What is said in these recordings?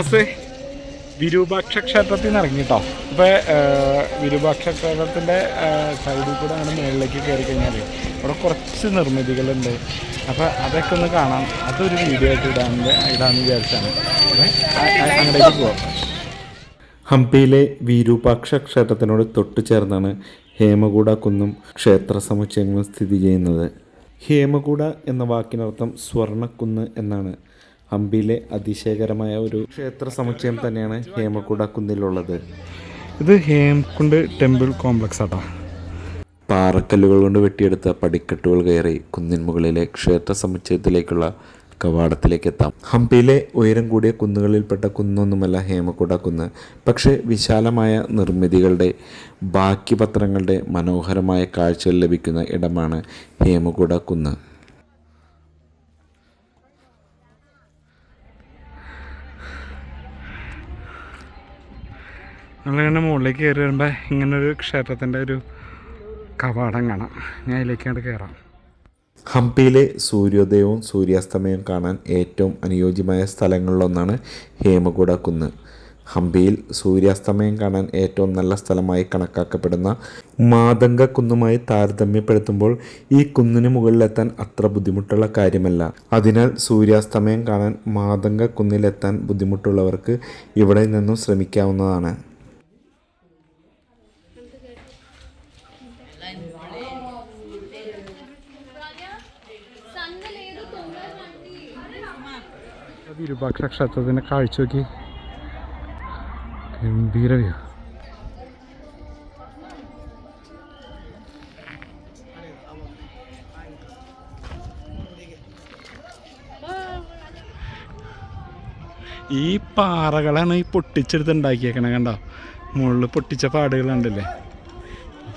നമസ്തേ വിരൂപാക്ഷ ക്ഷേത്രത്തിൽ നിന്ന് ഇറങ്ങി കേട്ടോ ഇപ്പോൾ വിരൂപാക്ഷ ക്ഷേത്രത്തിന്റെ സൈഡിൽ കൂടെ അങ്ങനെ മുകളിലേക്ക് കയറി കഴിഞ്ഞാൽ അവിടെ കുറച്ച് നിർമ്മിതികളുണ്ട്. അപ്പോൾ അതൊക്കെ ഒന്ന് കാണാം. അതൊരു വീഡിയോ ആയിട്ട് ഇടാൻ ഇടാമെന്ന് വിചാരിച്ചാണ്. അങ്ങോട്ടേക്ക് പോവാം. ഹംപിയിലെ വിരൂപാക്ഷ ക്ഷേത്രത്തിനോട് തൊട്ടു ചേർന്നാണ് ഹേമകൂട കുന്നും ക്ഷേത്ര സമുച്ചയങ്ങളും സ്ഥിതി ചെയ്യുന്നത്. ഹേമകൂട എന്ന വാക്കിനർത്ഥം സ്വർണക്കുന്ന് എന്നാണ്. ഹംപിയിലെ അതിശയകരമായ ഒരു ക്ഷേത്ര സമുച്ചയം തന്നെയാണ് ഹേമകുട കുന്നിലുള്ളത്. ഇത് ഹേംകുണ്ട് ടെമ്പിൾ കോംപ്ലക്സ് ആട്ടോ. പാറക്കല്ലുകൾ കൊണ്ട് വെട്ടിയെടുത്ത പടിക്കെട്ടുകൾ കയറി കുന്നിൻ മുകളിലെ ക്ഷേത്ര സമുച്ചയത്തിലേക്കുള്ള കവാടത്തിലേക്ക് എത്താം. ഹംപിയിലെ ഉയരം കൂടിയ കുന്നുകളിൽപ്പെട്ട കുന്നൊന്നുമല്ല ഹേമകുട കുന്ന്. പക്ഷേ വിശാലമായ നിർമ്മിതികളുടെ ബാക്കി പത്രങ്ങളുടെ മനോഹരമായ കാഴ്ചകൾ ലഭിക്കുന്ന ഇടമാണ് ഹേമകുട കുന്ന്. നമ്മളിങ്ങനെ മുകളിലേക്ക് കയറി വരുമ്പോൾ ഇങ്ങനൊരു ക്ഷേത്രത്തിന്റെ ഒരു കവാടം കാണാം. ഞാൻ അതിലേക്കാണ്ട് കയറാം ഹംപിയിലെ സൂര്യോദയവും സൂര്യാസ്തമയവും കാണാൻ ഏറ്റവും അനുയോജ്യമായ സ്ഥലങ്ങളിലൊന്നാണ് ഹേമകുട കുന്ന്. ഹംപിയിൽ സൂര്യാസ്തമയം കാണാൻ ഏറ്റവും നല്ല സ്ഥലമായി കണക്കാക്കപ്പെടുന്ന മാതംഗ കുന്നുമായി താരതമ്യപ്പെടുത്തുമ്പോൾ ഈ കുന്നിന് മുകളിലെത്താൻ അത്ര ബുദ്ധിമുട്ടുള്ള കാര്യമല്ല. അതിനാൽ സൂര്യാസ്തമയം കാണാൻ മാതംഗ കുന്നിലെത്താൻ ബുദ്ധിമുട്ടുള്ളവർക്ക് ഇവിടെ നിന്നും ശ്രമിക്കാവുന്നതാണ്. വിരൂപാക്ഷ കാഴ്ച നോക്കി ഗംഭീര വ്യൂ ഈ പാറകളാണ് ഈ പൊട്ടിച്ചെടുത്ത് ഉണ്ടാക്കിയേക്കണേ കണ്ടോ? മുകളിൽ പൊട്ടിച്ച പാടുകളുണ്ടല്ലേ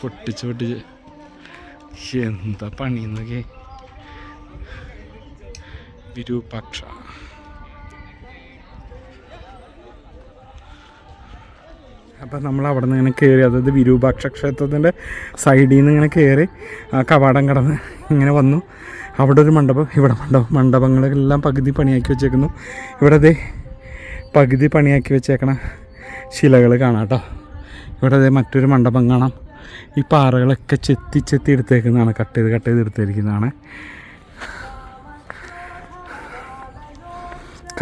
പൊട്ടിച്ച് പൊട്ടിച്ച്. എന്താ പണിന്നൊക്കെ വിരൂപാക്ഷ. അപ്പം നമ്മൾ അവിടെ നിന്ന് ഇങ്ങനെ കയറി അതായത് വിരൂപാക്ഷ ക്ഷേത്രത്തിന്റെ സൈഡിൽ നിന്ന് ഇങ്ങനെ കയറി ആ കവാടം കടന്ന് ഇങ്ങനെ വന്നു. അവിടെ ഒരു മണ്ഡപം ഇവിടെ മണ്ഡപം മണ്ഡപങ്ങളെല്ലാം പകുതി പണിയാക്കി വെച്ചേക്കുന്നു. ഇവിടെ അതേ പകുതി പണിയാക്കി വെച്ചേക്കണ ശിലകൾ കാണാം കേട്ടോ. ഇവിടെ അതേ മറ്റൊരു മണ്ഡപം കാണാം. ഈ പാറകളൊക്കെ ചെത്തി ചെത്തി എടുത്തേക്കുന്നതാണ് കട്ട് ചെയ്ത് കട്ട് ചെയ്ത് എടുത്തിരിക്കുന്നതാണ്.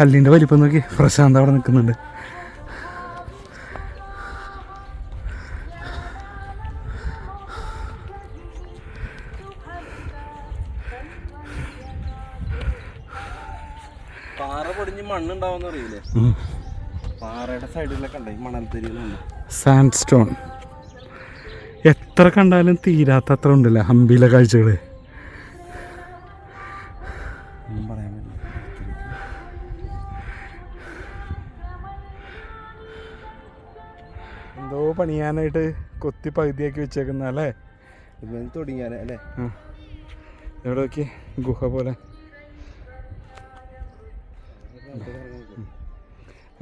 കല്ലിന്റെ വലിപ്പം നോക്കി പ്രശാന്ത് അവിടെ നിൽക്കുന്നുണ്ട്. മണ്ണുണ്ടാവുന്ന അറിയില്ലേ? പാറയുടെ സൈഡിലൊക്കെ ഉണ്ട് ഈ മണൽത്തരികളുണ്ട് സാൻഡ് സ്റ്റോൺ എത്ര കണ്ടാലും തീരാത്ത അത്ര ഉണ്ടല്ലേ ഹംപിയിലെ കാഴ്ചകൾ എന്തോ പണിയാനായിട്ട് കൊത്തി പകുതിയാക്കി വെച്ചേക്കുന്ന അല്ലേ തുടങ്ങിയാലേ അല്ലേ? എവിടെ നോക്കി? ഗുഹ പോലെ.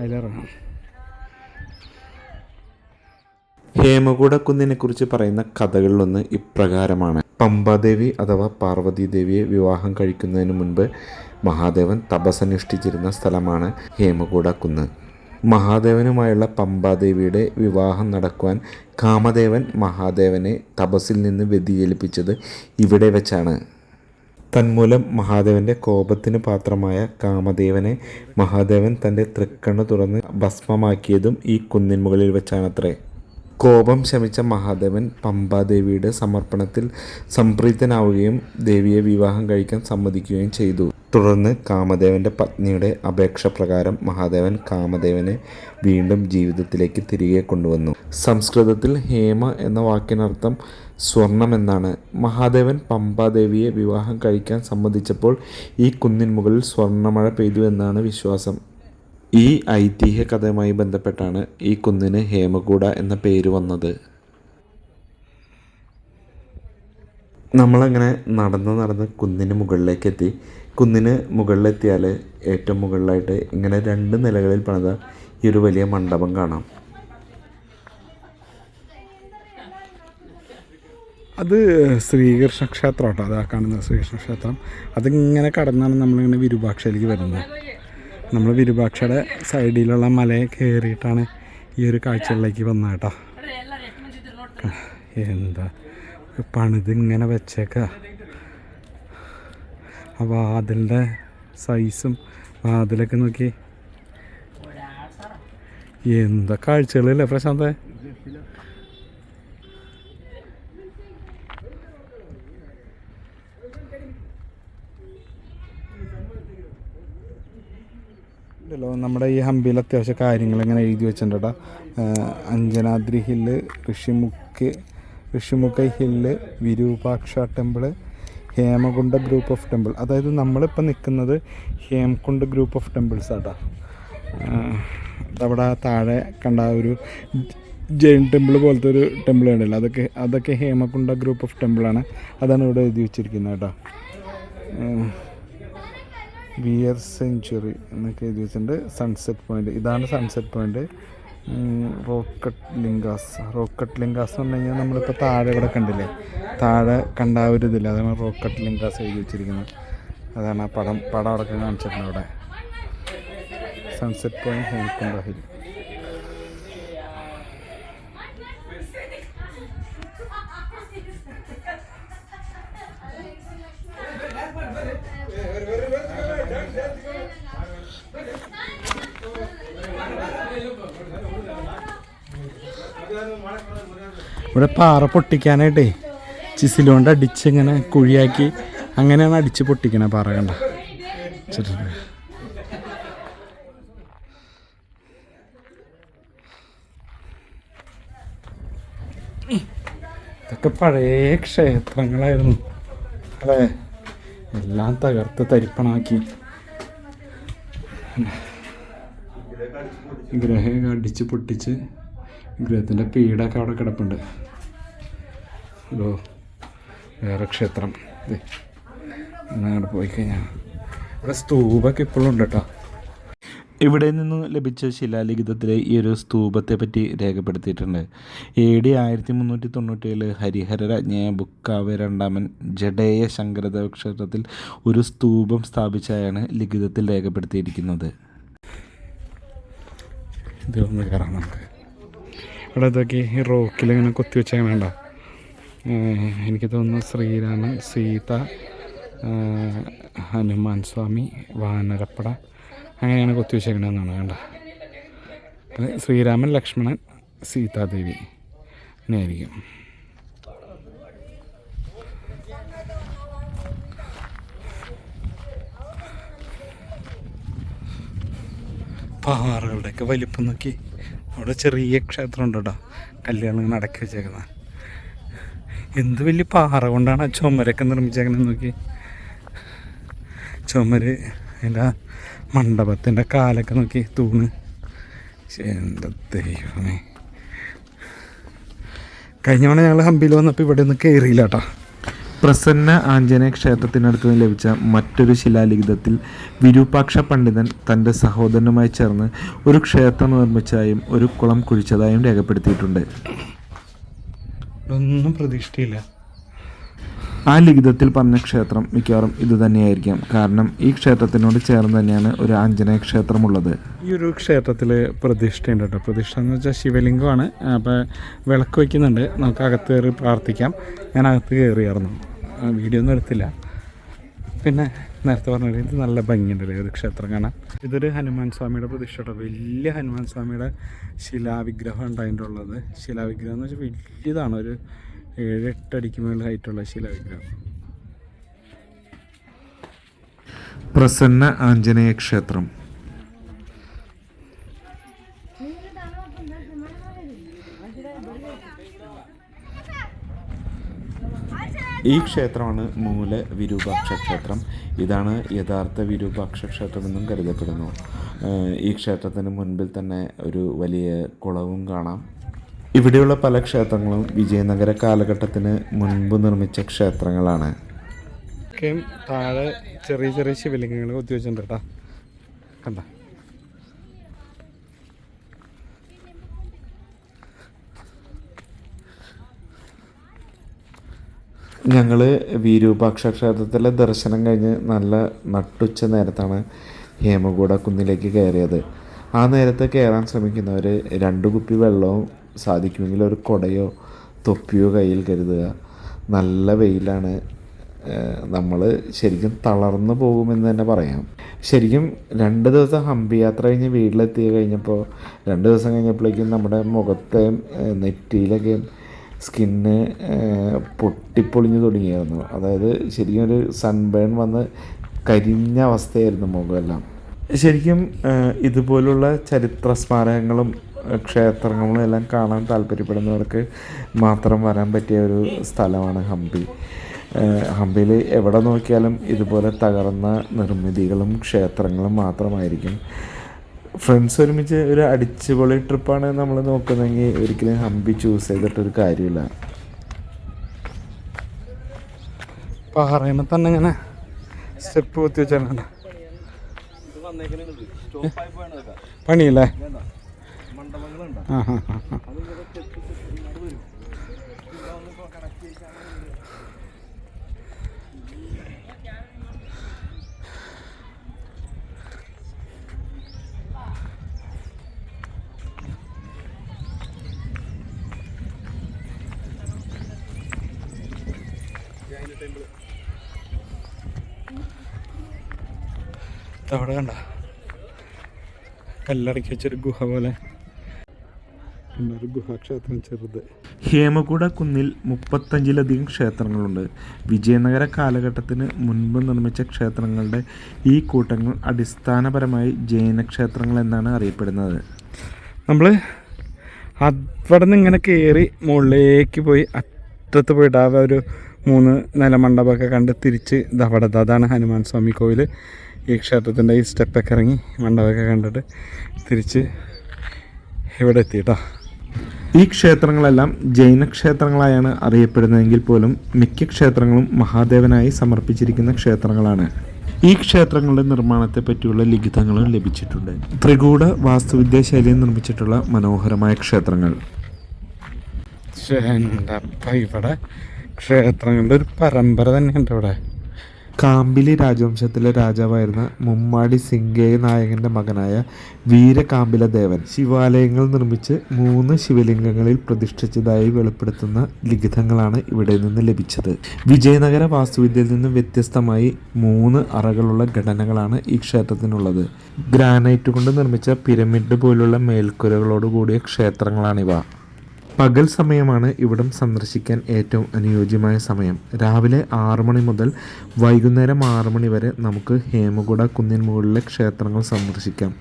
അതിലിറങ്ങാം. ഹേമകൂട കുന്നിനെ കുറിച്ച് പറയുന്ന കഥകളിലൊന്ന് ഇപ്രകാരമാണ്. പമ്പാദേവി അഥവാ പാർവതി ദേവിയെ വിവാഹം കഴിക്കുന്നതിന് മുൻപ് മഹാദേവൻ തപസ്സനുഷ്ഠിച്ചിരുന്ന സ്ഥലമാണ് ഹേമകൂട കുന്ന് മഹാദേവനുമായുള്ള പമ്പാദേവിയുടെ വിവാഹം നടക്കുവാൻ കാമദേവൻ മഹാദേവനെ തപസ്സിൽ നിന്ന് വ്യതിചലിപ്പിച്ചത് ഇവിടെ വെച്ചാണ്. തന്മൂലം മഹാദേവന്റെ കോപത്തിന് പാത്രമായ കാമദേവനെ മഹാദേവൻ തന്റെ തൃക്കണ്ണ് തുറന്ന് ഭസ്മമാക്കിയതും ഈ കുന്നിൻ മുകളിൽ വെച്ചാണത്രേ. കോപം ശമിച്ച മഹാദേവൻ പമ്പാദേവിയുടെ സമർപ്പണത്തിൽ സംപ്രീതനാവുകയും ദേവിയെ വിവാഹം കഴിക്കാൻ സമ്മതിക്കുകയും ചെയ്തു. തുടർന്ന് കാമദേവന്റെ പത്നിയുടെ അപേക്ഷ പ്രകാരം മഹാദേവൻ കാമദേവനെ വീണ്ടും ജീവിതത്തിലേക്ക് തിരികെ കൊണ്ടുവന്നു. സംസ്കൃതത്തിൽ ഹേമ എന്ന വാക്കിനർത്ഥം സ്വർണം എന്നാണ് മഹാദേവൻ പമ്പാദേവിയെ വിവാഹം കഴിക്കാൻ സമ്മതിച്ചപ്പോൾ ഈ കുന്നിൻ മുകളിൽ സ്വർണമഴ പെയ്തു എന്നാണ് വിശ്വാസം. ഈ ഐതിഹ്യ കഥയുമായി ബന്ധപ്പെട്ടാണ് ഈ കുന്നിന് ഹേമകൂട എന്ന പേര് വന്നത്. നമ്മളങ്ങനെ നടന്ന് നടന്ന് കുന്നിന് മുകളിലേക്ക് എത്തി. കുന്നിന് മുകളിലെത്തിയാൽ ഏറ്റവും മുകളിലായിട്ട് ഇങ്ങനെ രണ്ട് നിലകളിൽ പണിത ഈ ഒരു വലിയ മണ്ഡപം കാണാം. അത് ശ്രീകൃഷ്ണ ക്ഷേത്രം കേട്ടോ അതാ കാണുന്ന ശ്രീകൃഷ്ണ ക്ഷേത്രം. അതിങ്ങനെ കടന്നാണ് നമ്മളിങ്ങനെ വിരൂപാക്ഷയിലേക്ക് വരുന്നത്. നമ്മൾ വിരുപാക്ഷയുടെ സൈഡിലുള്ള മലയെ കയറിയിട്ടാണ് ഈ ഒരു കാഴ്ചകളിലേക്ക് വന്നത് കേട്ടോ. എന്താ? പണിത് ഇങ്ങനെ വെച്ചേക്ക. ആ വാതിലിന്റെ സൈസും വാതിലൊക്കെ നോക്കി. എന്താ കാഴ്ചകളല്ലേ പ്രശാന്തേ? ഇല്ലല്ലോ നമ്മുടെ ഈ ഹംപിയിൽ അത്യാവശ്യം കാര്യങ്ങൾ ഇങ്ങനെ എഴുതി വെച്ചിട്ടുണ്ട് Anjanadri hill Rishimukh Rishimukha hill Virupaksha temple Hemakuta group of temple. അതായത് നമ്മളിപ്പോൾ നിൽക്കുന്നത് ഹേംകുണ്ട് ഗ്രൂപ്പ് ഓഫ് ടെമ്പിൾസ് ആട്ടാ അതവിടെ താഴെ കണ്ട ഒരു ജെയിൻ ടെമ്പിൾ പോലത്തെ ഒരു ടെമ്പിൾ ഉണ്ടല്ലോ അതൊക്കെ അതൊക്കെ ഹേമകുണ്ട ഗ്രൂപ്പ് ഓഫ് ടെമ്പിളാണ്. അതാണ് ഇവിടെ എഴുതി വെച്ചിരിക്കുന്നത് കേട്ടോ വിയർ സെഞ്ച്വറി എന്നൊക്കെ എഴുതി വെച്ചിട്ടുണ്ട്. സൺസെറ്റ് പോയിന്റ് ഇതാണ് sunset point rock cut lingas rock cut lingas എന്ന് പറഞ്ഞു കഴിഞ്ഞാൽ നമ്മളിപ്പോൾ താഴെ ഇവിടെ കണ്ടില്ലേ? താഴെ കണ്ട ആ ഒരു അതാണ് റോക്കറ്റ് ലിങ്കാസ് എഴുതി വെച്ചിരിക്കുന്നത്. അതാണ് ആ പടം. പടം അടക്കം കാണിച്ചിട്ടുണ്ട് അവിടെ. സൺസെറ്റ് പോയിന്റ് ഹോംകുണ്ട ഹിൽ ഇവിടെ പാറ പൊട്ടിക്കാനായിട്ടേ ചിസിലുകൊണ്ട് അടിച്ച് ഇങ്ങനെ കുഴിയാക്കി അങ്ങനെയാണ് അടിച്ച് പൊട്ടിക്കണേ പാറ കണ്ട. ഇതൊക്കെ പഴയ ക്ഷേത്രങ്ങളായിരുന്നു. അല്ലേ എല്ലാം തകർത്ത് തരിപ്പണാക്കി. വിഗ്രഹം അടിച്ച് പൊട്ടിച്ച് വിഗ്രഹത്തിന്റെ പീഡൊക്കെ അവിടെ കിടപ്പുണ്ട്. ഹലോ വേറെ ക്ഷേത്രം. അങ്ങനെ പോയി കഴിഞ്ഞാൽ ഇവിടെ സ്തൂപൊക്കെ ഇപ്പോഴും ഉണ്ട് കേട്ടോ ഇവിടെ നിന്ന് ലഭിച്ച ശിലാലിഖിതത്തിലെ ഈ ഒരു സ്തൂപത്തെ പറ്റി രേഖപ്പെടുത്തിയിട്ടുണ്ട്. എ ഡി ആയിരത്തി മുന്നൂറ്റി തൊണ്ണൂറ്റേഴ് ഹരിഹര രാജ്ഞയ ബുക്കാവ് രണ്ടാമൻ ജഡേയ ശങ്കരദേവ ക്ഷേത്രത്തിൽ ഒരു സ്തൂപം സ്ഥാപിച്ചായാണ് ലിഖിതത്തിൽ രേഖപ്പെടുത്തിയിരിക്കുന്നത്. ഇതൊന്ന് കയറാം നമുക്ക്. ഇവിടെ ഇതൊക്കെ ഈ റോക്കിലിങ്ങനെ കൊത്തി വെച്ചാൽ വേണ്ട എനിക്ക് തോന്നുന്നു ശ്രീരാമൻ സീത ഹനുമാൻ സ്വാമി വാനരപ്പട അങ്ങനെയാണ് കൊത്തി വെച്ചേക്കണമെന്നാണ് വേണ്ട ശ്രീരാമൻ ലക്ഷ്മണൻ സീതാദേവി. അങ്ങനെയായിരിക്കും. പാറകളുടെയൊക്കെ വലിപ്പം നോക്കി അവിടെ ചെറിയ ക്ഷേത്രം ഉണ്ട് കേട്ടോ കല്യാണം നടക്കി വെച്ചേക്കുന്നത് എന്ത് വലിയ പാറ കൊണ്ടാണ് ആ ചുമരൊക്കെ നിർമ്മിച്ചേക്കുന്നത് നോക്കി. ചുമര് അതിന്റെ മണ്ഡപത്തിന്റെ കാലൊക്കെ നോക്കി തൂണ്. എന്താ ദൈവമേ. കഴിഞ്ഞ ഞങ്ങൾ ഹമ്പിയിൽ വന്നപ്പോൾ ഇവിടെ ഒന്ന് കയറിയില്ല കേട്ടോ പ്രസന്ന ആഞ്ജനേയ ക്ഷേത്രത്തിനടുത്ത് നിന്ന് ലഭിച്ച മറ്റൊരു ശിലാലിഖിതത്തിൽ വിരൂപാക്ഷ പണ്ഡിതൻ തന്റെ സഹോദരനുമായി ചേർന്ന് ഒരു ക്ഷേത്രം നിർമ്മിച്ചതായും ഒരു കുളം കുഴിച്ചതായും രേഖപ്പെടുത്തിയിട്ടുണ്ട്. ഒന്നും പ്രതീക്ഷിച്ചില്ല. ആ ലിഖിതത്തിൽ പറഞ്ഞ ക്ഷേത്രം മിക്കവാറും ഇത് തന്നെയായിരിക്കാം. കാരണം ഈ ക്ഷേത്രത്തിനോട് ചേർന്ന് തന്നെയാണ് ഒരു ആഞ്ജനേയ ക്ഷേത്രമുള്ളത്. ഈ ഒരു ക്ഷേത്രത്തിൽ പ്രതിഷ്ഠയുണ്ട് കേട്ടോ. പ്രതിഷ്ഠ എന്ന് വെച്ചാൽ ശിവലിംഗമാണ്. അപ്പോൾ വിളക്ക് വയ്ക്കുന്നുണ്ട്. നമുക്ക് അകത്ത് കയറി പ്രാർത്ഥിക്കാം. ഞാൻ അകത്ത് കയറിയായിരുന്നു. വീഡിയോ ഒന്നും എടുത്തില്ല. പിന്നെ നേരത്തെ പറഞ്ഞ ഇത് നല്ല ഭംഗിയുണ്ടല്ലേ ഒരു ക്ഷേത്രം കാണാൻ. ഇതൊരു ഹനുമാൻ സ്വാമിയുടെ പ്രതിഷ്ഠ വലിയ ഹനുമാൻ സ്വാമിയുടെ ശിലാവിഗ്രഹം അതിന്റെ ഉള്ളത്. ശിലാവിഗ്രഹം എന്ന് വെച്ചാൽ വലിയതാണ്. ഒരു ഏഴ് എട്ടടിക്ക് മേളിൽ ഹൈറ്റുള്ള ശിലാവിഗ്രഹം. പ്രസന്ന ആഞ്ജനേയ ക്ഷേത്രം. ഈ ക്ഷേത്രമാണ് മൂല വിരൂപാക്ഷ ക്ഷേത്രം. ഇതാണ് യഥാർത്ഥ വിരൂപാക്ഷ ക്ഷേത്രമെന്നും കരുതപ്പെടുന്നു. ഈ ക്ഷേത്രത്തിന് മുൻപിൽ തന്നെ ഒരു വലിയ കുളവും കാണാം. ഇവിടെയുള്ള പല ക്ഷേത്രങ്ങളും വിജയനഗര കാലഘട്ടത്തിന് മുൻപ് നിർമ്മിച്ച ക്ഷേത്രങ്ങളാണ്. താഴെ ചെറിയ ചെറിയ ശിവലിംഗങ്ങൾ കൊത്തി വെച്ചിട്ടുണ്ട് കേട്ടോ. കണ്ട? ഞങ്ങൾ വീരൂപാക്ഷ ക്ഷേത്രത്തിലെ ദർശനം കഴിഞ്ഞ് നല്ല നട്ടുച്ച നേരത്താണ് ഹേമകൂട കുന്നിലേക്ക് കയറിയത്. ആ നേരത്തെ കയറാൻ ശ്രമിക്കുന്നവർ രണ്ട് കുപ്പി വെള്ളവും സാധിക്കുമെങ്കിൽ ഒരു കൊടയോ തൊപ്പിയോ കയ്യിൽ കരുതുക. നല്ല വെയിലാണ് നമ്മൾ ശരിക്കും തളർന്നു പോകുമെന്ന് തന്നെ പറയാം. ശരിക്കും രണ്ട് ദിവസം ഹംപി യാത്ര കഴിഞ്ഞ് വീട്ടിലെത്തി കഴിഞ്ഞപ്പോൾ രണ്ട് ദിവസം കഴിഞ്ഞപ്പോഴേക്കും നമ്മുടെ മുഖത്തെയും നെറ്റിയിലൊക്കെയും സ്കിന്ന് പൊട്ടിപ്പൊളിഞ്ഞു തുടങ്ങിയായിരുന്നു. അതായത് ശരിക്കും ഒരു സൺബേൺ വന്ന് കരിഞ്ഞ അവസ്ഥയായിരുന്നു മുഖമെല്ലാം. ശരിക്കും ഇതുപോലുള്ള ചരിത്ര സ്മാരകങ്ങളും ക്ഷേത്രങ്ങളും എല്ലാം കാണാൻ താല്പര്യപ്പെടുന്നവർക്ക് മാത്രം വരാൻ പറ്റിയ ഒരു സ്ഥലമാണ് ഹംപി. ഹംപിയിൽ എവിടെ നോക്കിയാലും ഇതുപോലെ തകർന്ന നിർമ്മിതികളും ക്ഷേത്രങ്ങളും മാത്രമായിരിക്കും. ഫ്രണ്ട്സ് ഒരുമിച്ച് ഒരു അടിച്ചുപൊളി ട്രിപ്പാണ് നമ്മൾ നോക്കുന്നതെങ്കിൽ ഒരിക്കലും ഹംപി ചൂസ് ചെയ്തിട്ടൊരു കാര്യമില്ല. പാറയമ തന്നെ ഇങ്ങനെ സ്റ്റെപ്പ് കുത്തി പോയതൊക്കെ പണിയല്ലേ? ആ ഹാ ഹാ ഹാ അതിങ്ങനെ തെറ്റ് ഇങ്ങോട്ട് വരും ഇവിടെ വന്ന് കണക്ട് ചെയ്യിച്ചാൽ അവിടെ കണ്ട? കല്ലടക്കി വെച്ചൊരു ഗുഹ പോലെ. ഹേമകുട ഒരു ഗുഹാക്ഷേത്രം ചെറുത്. ഹേമകൂട കുന്നിൽ മുപ്പത്തഞ്ചിലധികം ക്ഷേത്രങ്ങളുണ്ട്. വിജയനഗര കാലഘട്ടത്തിന് മുൻപ് നിർമ്മിച്ച ക്ഷേത്രങ്ങളുടെ ഈ കൂട്ടങ്ങൾ അടിസ്ഥാനപരമായി ജൈന ക്ഷേത്രങ്ങൾ എന്നാണ് അറിയപ്പെടുന്നത്. നമ്മൾ അവിടെ നിന്ന് ഇങ്ങനെ കയറി മുകളിലേക്ക് പോയി അറ്റത്ത് പോയിട്ട് ആ ഒരു മൂന്ന് നില മണ്ഡപമൊക്കെ കണ്ട് തിരിച്ച് ഇതവിടെ അതാണ് ഹനുമാൻ സ്വാമി കോവിൽ ഈ ക്ഷേത്രത്തിന്റെ ഈ സ്റ്റെപ്പൊക്കെ ഇറങ്ങി മണ്ഡപമൊക്കെ കണ്ടിട്ട് തിരിച്ച് ഇവിടെ എത്തി കേട്ടോ ഈ ക്ഷേത്രങ്ങളെല്ലാം ജൈന ക്ഷേത്രങ്ങളായാണ് അറിയപ്പെടുന്നതെങ്കിൽ പോലും മിക്ക ക്ഷേത്രങ്ങളും മഹാദേവനായി സമർപ്പിച്ചിരിക്കുന്ന ക്ഷേത്രങ്ങളാണ്. ഈ ക്ഷേത്രങ്ങളുടെ നിർമ്മാണത്തെ പറ്റിയുള്ള ലിഖിതങ്ങളും ലഭിച്ചിട്ടുണ്ട്. ത്രികൂട വാസ്തുവിദ്യാ ശൈലിയിൽ നിർമ്മിച്ചിട്ടുള്ള മനോഹരമായ ക്ഷേത്രങ്ങൾ. ഇവിടെ ക്ഷേത്രങ്ങളുടെ ഒരു പരമ്പര തന്നെയുണ്ട് ഇവിടെ. കാമ്പിലി രാജവംശത്തിലെ രാജാവായിരുന്ന മുമ്മാടി സിംഗേയ നായകന്റെ മകനായ വീരകാമ്പില ദേവൻ ശിവാലയങ്ങൾ നിർമ്മിച്ച് മൂന്ന് ശിവലിംഗങ്ങളിൽ പ്രതിഷ്ഠിച്ചതായി വെളിപ്പെടുത്തുന്ന ലിഖിതങ്ങളാണ് ഇവിടെ നിന്ന് ലഭിച്ചത്. വിജയനഗര വാസ്തുവിദ്യയിൽ നിന്ന് വ്യത്യസ്തമായി മൂന്ന് അറകളുള്ള ഘടനകളാണ് ഈ ക്ഷേത്രത്തിനുള്ളത്. ഗ്രാനൈറ്റ് കൊണ്ട് നിർമ്മിച്ച പിരമിഡ് പോലുള്ള മേൽക്കൂരകളോടുകൂടിയ ക്ഷേത്രങ്ങളാണിവ. പകൽ സമയമാണ് ഇവിടം സന്ദർശിക്കാൻ ഏറ്റവും അനുയോജ്യമായ സമയം. രാവിലെ ആറു മണി മുതൽ വൈകുന്നേരം ആറ് മണി വരെ നമുക്ക് ഹേമകുട കുന്നിൻ മുകളിലെ ക്ഷേത്രങ്ങൾ സന്ദർശിക്കാം.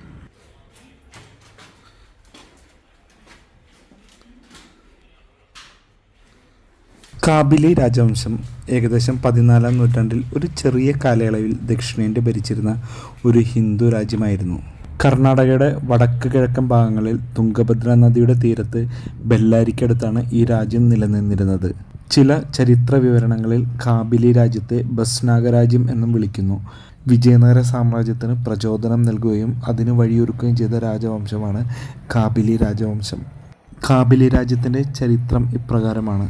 കാബിലി രാജവംശം ഏകദേശം പതിനാലാം നൂറ്റാണ്ടിൽ ഒരു ചെറിയ കാലയളവിൽ ദക്ഷിണേന്ത്യ ഭരിച്ചിരുന്ന ഒരു ഹിന്ദു രാജ്യമായിരുന്നു. കർണാടകയുടെ വടക്ക് കിഴക്കൻ ഭാഗങ്ങളിൽ തുംഗഭദ്ര നദിയുടെ തീരത്ത് ബെല്ലാരിക്കടുത്താണ് ഈ രാജ്യം നിലനിന്നിരുന്നത്. ചില ചരിത്ര വിവരണങ്ങളിൽ കാബിലി രാജ്യത്തെ ബസ്നാഗ രാജ്യം എന്നും വിളിക്കുന്നു. വിജയനഗര സാമ്രാജ്യത്തിന് പ്രചോദനം നൽകുകയും അതിന് വഴിയൊരുക്കുകയും ചെയ്ത രാജവംശമാണ് കാബിലി രാജവംശം. കാബിലി രാജ്യത്തിന്റെ ചരിത്രം ഇപ്രകാരമാണ്.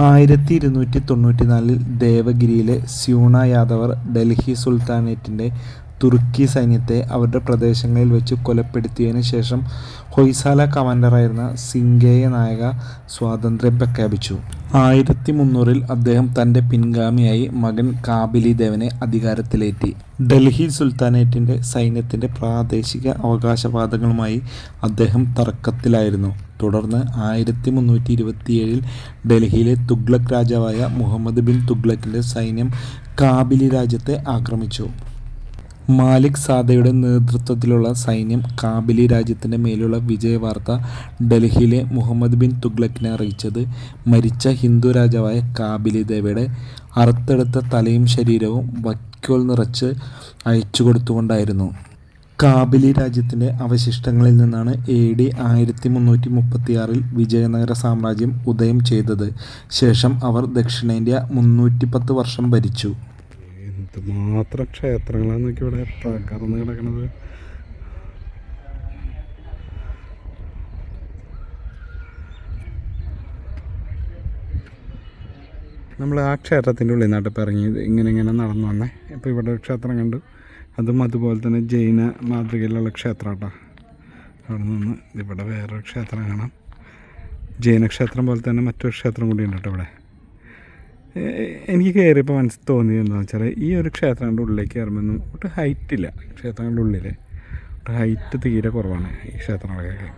ആയിരത്തി ഇരുന്നൂറ്റി തൊണ്ണൂറ്റിനാലിൽ ദേവഗിരിയിലെ സ്യൂണ യാദവർ ഡൽഹി സുൽത്താനേറ്റിന്റെ തുർക്കി സൈന്യത്തെ അവരുടെ പ്രദേശങ്ങളിൽ വെച്ച് കൊലപ്പെടുത്തിയതിനു ശേഷം ഹൊയ്സാല കമാൻഡറായിരുന്ന സിംഗേയ നായക സ്വാതന്ത്ര്യം പ്രഖ്യാപിച്ചു. ആയിരത്തി മുന്നൂറിൽ അദ്ദേഹം തന്റെ പിൻഗാമിയായി മകൻ കാബിലി ദേവനെ അധികാരത്തിലേറ്റി. ഡൽഹി സുൽത്താനേറ്റിന്റെ സൈന്യത്തിന്റെ പ്രാദേശിക അവകാശവാദങ്ങളുമായി അദ്ദേഹം തർക്കത്തിലായിരുന്നു. തുടർന്ന് ആയിരത്തി മുന്നൂറ്റി ഇരുപത്തിയേഴിൽ ഡൽഹിയിലെ തുഗ്ലക് രാജാവായ മുഹമ്മദ് ബിൻ തുഗ്ലക്കിന്റെ സൈന്യം കാബിലി രാജ്യത്തെ ആക്രമിച്ചു. മാലിക് സാദയുടെ നേതൃത്വത്തിലുള്ള സൈന്യം കാബിലി രാജ്യത്തിന്റെ മേലുള്ള വിജയവാർത്ത ഡൽഹിയിലെ മുഹമ്മദ് ബിൻ തുഗ്ലക്കിനെ അറിയിച്ചത്. മരിച്ച ഹിന്ദു രാജാവായ കാബിലി ദേവയുടെ അറുത്തെടുത്ത തലയും ശരീരവും വക്കോൽ നിറച്ച് അയച്ചു കൊടുത്തുകൊണ്ടായിരുന്നു. കാബിലി രാജ്യത്തിന്റെ അവശിഷ്ടങ്ങളിൽ നിന്നാണ് എ ഡി ആയിരത്തി മുന്നൂറ്റി മുപ്പത്തിയാറിൽ വിജയനഗര സാമ്രാജ്യം ഉദയം ചെയ്തത്. ശേഷം അവർ ദക്ഷിണേന്ത്യ മുന്നൂറ്റി പത്ത് വർഷം ഭരിച്ചു. എന്തുമാത്രം ക്ഷേത്രങ്ങളാണ് നോക്കി ഇവിടെ തകർന്ന് കിടക്കണത്. നമ്മൾ ആ ക്ഷേത്രത്തിന്റെ ഉള്ളിൽ നിന്നാട്ട് ഇറങ്ങി ഇങ്ങനെ ഇങ്ങനെ നടന്നു വന്നേ. ഇപ്പോൾ ഇവിടെ ഒരു ക്ഷേത്രം കണ്ടു. അതും അതുപോലെ തന്നെ ജൈന മാതൃകയിലുള്ള ക്ഷേത്രം കേട്ടോ. അവിടെ നിന്ന് ഇവിടെ വേറൊരു ക്ഷേത്രം കാണാം. ജൈനക്ഷേത്രം പോലെ തന്നെ മറ്റൊരു ക്ഷേത്രം കൂടി ഉണ്ട് കേട്ടോ ഇവിടെ. എനിക്ക് കയറിയപ്പോൾ മനസ്സിൽ തോന്നിയത് എന്താണെന്ന് വെച്ചാൽ ഈ ഒരു ക്ഷേത്രങ്ങളുടെ ഉള്ളിലേക്ക് കയറുമ്പോൾ ഒട്ടും ഹൈറ്റ് ഇല്ല. ക്ഷേത്രങ്ങളുടെ ഉള്ളിൽ ഒട്ടും ഹൈറ്റ് തീരെ കുറവാണ് ഈ ക്ഷേത്രങ്ങളൊക്കെ.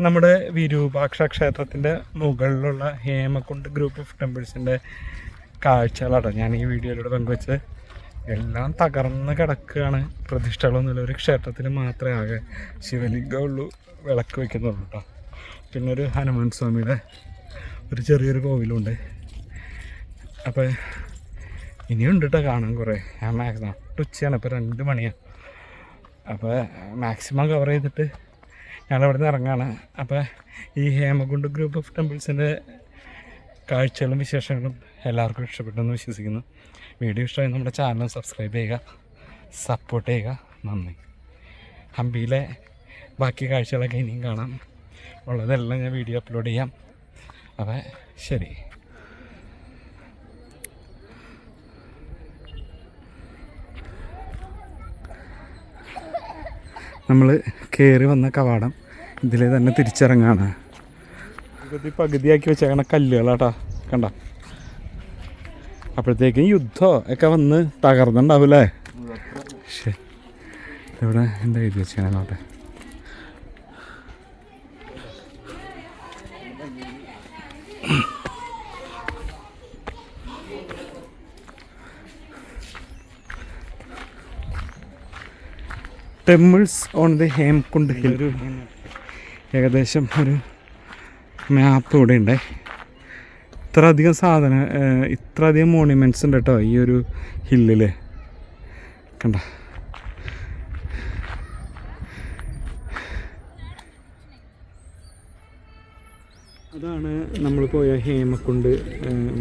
നമ്മുടെ വിരൂപാക്ഷ ക്ഷേത്രത്തിന്റെ മുകളിലുള്ള ഹേമക്കുണ്ട് ഗ്രൂപ്പ് ഓഫ് ടെമ്പിൾസിന്റെ കാഴ്ചകളാണ് ഞാൻ ഈ വീഡിയോയിലൂടെ പങ്കുവെച്ച് എല്ലാം തകർന്ന് കിടക്കുകയാണ്. പ്രതിഷ്ഠകളൊന്നുമില്ല. ഒരു ക്ഷേത്രത്തിൽ മാത്രമേ ആകെ ശിവലിംഗമുള്ളൂ വിളക്ക് വയ്ക്കുന്നുള്ളൂ കേട്ടോ പിന്നെ ഒരു ഹനുമാൻ സ്വാമിയുടെ ഒരു ചെറിയൊരു കോവിലുണ്ട്. അപ്പോൾ ഇനിയുണ്ട് കേട്ടോ കാണാൻ കുറേ. ഞാൻ മാക്സിമം ഉച്ചയാണ് ഇപ്പോൾ രണ്ട് മണിയാണ് അപ്പോൾ മാക്സിമം കവർ ചെയ്തിട്ട് ഞങ്ങളിവിടെ നിന്ന് ഇറങ്ങാണ്. അപ്പോൾ ഈ ഹേമകുണ്ട് ഗ്രൂപ്പ് ഓഫ് ടെമ്പിൾസിന്റെ കാഴ്ചകളും വിശേഷങ്ങളും എല്ലാവർക്കും ഇഷ്ടപ്പെട്ടെന്ന് വിശ്വസിക്കുന്നു. വീഡിയോ ഇഷ്ടമായി നമ്മുടെ ചാനൽ സബ്സ്ക്രൈബ് ചെയ്യുക സപ്പോർട്ട് ചെയ്യുക. നന്ദി. ഹംപിയിലെ ബാക്കി കാഴ്ചകളൊക്കെ ഇനിയും കാണാം. ഉള്ളതെല്ലാം ഞാൻ വീഡിയോ അപ്ലോഡ് ചെയ്യാം. അപ്പോൾ ശരി. നമ്മൾ കയറി വന്ന കവാടം ഇതിൽ തന്നെ തിരിച്ചിറങ്ങാണ്. പകുതി പകുതിയാക്കി വെച്ചേക്കണ കല്ലുകളാട്ടാ. കണ്ട? അപ്പോഴത്തേക്കും യുദ്ധമോ ഒക്കെ വന്ന് തകർന്നുണ്ടാവൂലേ ശരി ഇവിടെ എന്താ എഴുതി വെച്ചാൽ നോട്ടെ. Temples on the Hemkund hill ഒരു ഏകദേശം ഒരു മാപ്പ് ഇവിടെ ഉണ്ട്. ഇത്ര അധികം സാധന ഇത്ര അധികം മോണിമെന്റ്സ് ഉണ്ട് കേട്ടോ ഈ ഒരു ഹില്ലിൽ കണ്ട. അതാണ് നമ്മൾ പോയ ഹേമക്കുണ്ട്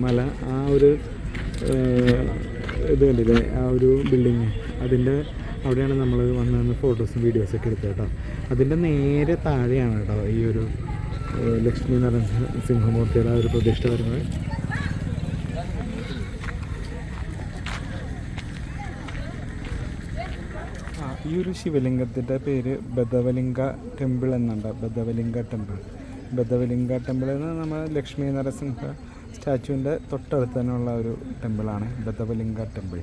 മല. ആ ഒരു ഇത് കണ്ടില്ലേ? ആ ഒരു ബിൽഡിങ് അതിന്റെ അവിടെയാണ് നമ്മൾ വന്ന് ഫോട്ടോസും വീഡിയോസൊക്കെ എടുത്തത് കേട്ടോ അതിന്റെ നേരെ താഴെയാണ് കേട്ടോ ഈ ഒരു ലക്ഷ്മി നാരായണ സിംഹമൂർത്തിയുടെ ആ ഒരു പ്രതിഷ്ഠ വരുന്നത്. ഈ ഒരു ശിവലിംഗത്തിന്റെ പേര് ബദവലിംഗ ടെമ്പിൾ എന്നുണ്ട്. ബദവലിംഗ ടെമ്പിൾ. ബദവലിംഗ ടെമ്പിൾ എന്ന് നമ്മൾ ലക്ഷ്മി നരസിംഹ സ്റ്റാച്ചുവിന്റെ തൊട്ടടുത്ത് തന്നെയുള്ള ഒരു ടെമ്പിളാണ് ബദവലിംഗ ടെമ്പിൾ.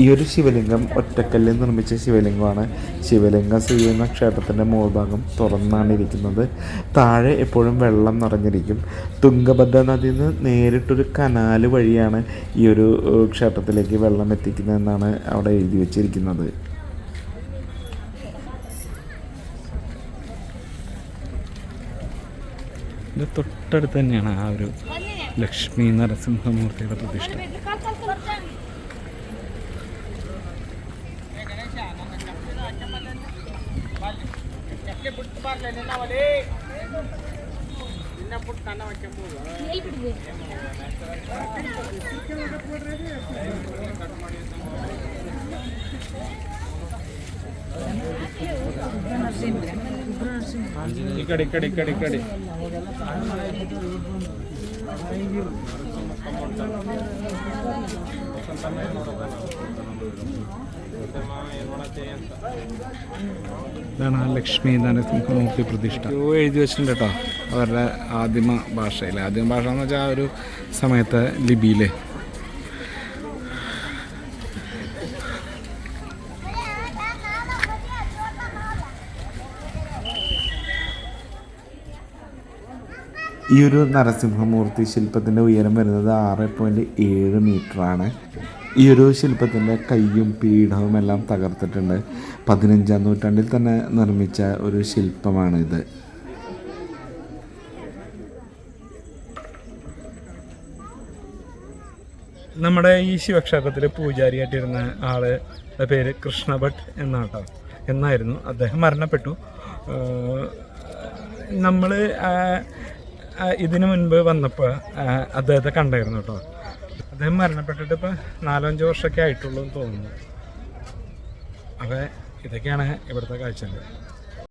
ഈ ഒരു ശിവലിംഗം ഒറ്റക്കല്ലിൽ നിർമ്മിച്ച ശിവലിംഗമാണ്. ശിവലിംഗം സ്ഥിതി ചെയ്യുന്ന ക്ഷേത്രത്തിന്റെ മുകൾഭാഗം തുറന്നാണ് ഇരിക്കുന്നത്. താഴെ എപ്പോഴും വെള്ളം നിറഞ്ഞിരിക്കും. തുംഗഭദ്ര നദിയിൽ നിന്ന് നേരിട്ടൊരു കനാൽ വഴിയാണ് ഈ ഒരു ക്ഷേത്രത്തിലേക്ക് വെള്ളം എത്തിക്കുന്നതെന്നാണ് അവിടെ എഴുതി വച്ചിരിക്കുന്നത്. തൊട്ടടുത്ത് തന്നെയാണ് ആ ഒരു ലക്ഷ്മി നരസിംഹമൂർത്തിയുടെ പ്രതിഷ്ഠ. ഇക്കടി ഇക്കടി ഇക്കടി ഇക്കടി. ഇതാണ് ആ ലക്ഷ്മി നരസിംഹമൂർത്തി പ്രതിഷ്ഠ. എഴുതി വെച്ചിട്ടുണ്ട് കേട്ടോ. അവരുടെ ആദിമ ഭാഷയിൽ. ആദിമ ഭാഷ എന്ന് വെച്ചാൽ ആ ഒരു സമയത്തെ ലിപിയിൽ ഈ ഒരു നരസിംഹമൂർത്തി ശില്പത്തിന്റെ ഉയരം വരുന്നത് ആറ് പോയിന്റ് ഏഴ് മീറ്ററാണ് ഈ ഒരു ശില്പത്തിന്റെ കയ്യും പീഠവും എല്ലാം തകർത്തിട്ടുണ്ട്. പതിനഞ്ചാം നൂറ്റാണ്ടിൽ തന്നെ നിർമ്മിച്ച ഒരു ശില്പമാണിത്. നമ്മുടെ ഈ ശിവക്ഷേത്രത്തിൽ പൂജാരിയായിട്ടിരുന്ന ആൾ പേര് കൃഷ്ണഭട്ട് എന്നാട്ടോ. എന്നായിരുന്നു. അദ്ദേഹം മരണപ്പെട്ടു. നമ്മൾ ഇതിനു മുൻപ് വന്നപ്പോൾ അദ്ദേഹത്തെ കണ്ടായിരുന്നു കേട്ടോ. അദ്ദേഹം മരണപ്പെട്ടിട്ട് ഇപ്പം നാലഞ്ച് വർഷമൊക്കെ ആയിട്ടുള്ളൂ എന്ന് തോന്നുന്നു. അപ്പോൾ ഇതൊക്കെയാണ് ഇവിടുത്തെ കാഴ്ചകൾ